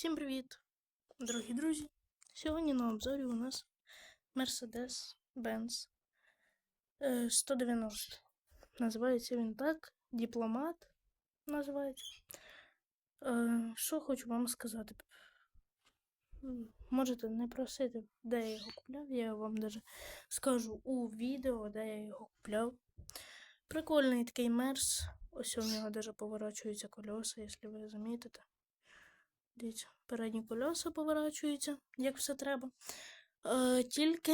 Всім привіт, дорогі друзі! Сьогодні на обзорі у нас Mercedes-Benz е, 190. Називається він так, дипломат називається. Е, Що хочу вам сказати? Можете не просити, де я його купляв, я вам даже скажу у відео, де я його купляв. Прикольний такий мерс. Ось у нього даже поворачуються колеса, якщо ви замітите. Дивіться, передні колеса поворачуються, як все треба. Е, тільки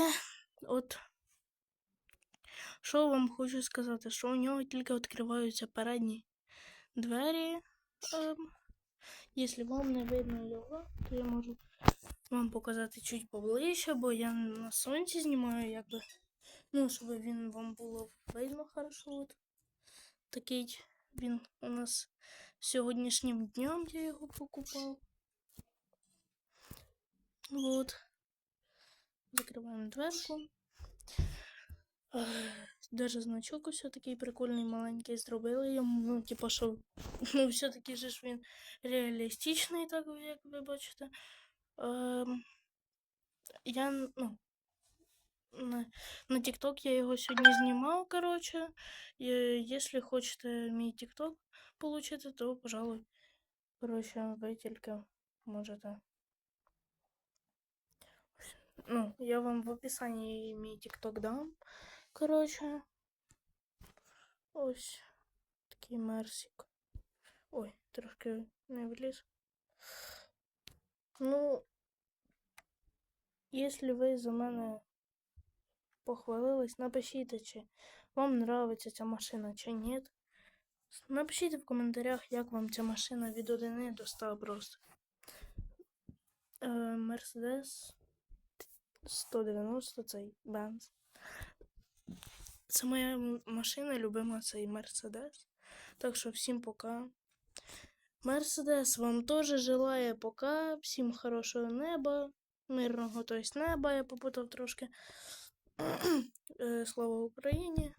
от. Що вам хочу сказати, що у нього тільки відкриваються передні двері. Ем, якщо вам не видно його, то я можу вам показати чуть поближче, бо я на сонці знімаю, якби. Ну, щоб він вам було видно хорошо. От. Такий він у нас сьогоднішнім днем я його покупав. Вот. Закриваємо дверку. Даже значок ось такий прикольний маленький зробили йому. Ну, типу, що ну, все-таки же ж він реалістичний, так як ви бачите. Ем, я, ну, на, на TikTok я його сьогодні знімав, коротше. Якщо хочете мій TikTok получити, то, пожалуй, коротше, ви тільки можете. Ну, я вам в описанні мій TikTok дам. Коротше. Ось такий мерсик. Ой, трошки не вліз. Ну, якщо ви за мене похвалились, напишіть, чи вам нравиться ця машина, чи ні. Напишіть в коментарях, як вам ця машина від 1 до 100 просто. Mercedes 190 цей Benz. Це моя машина, любима цей Mercedes. Так що всім пока. Мерседес вам теж желає пока. Всім хорошого неба, мирного тобто неба, я попутав трошки. Е, Слава Україні.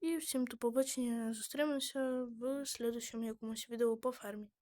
І всім до побачення. Зустрінемося в слідчому якомусь відео по фермі.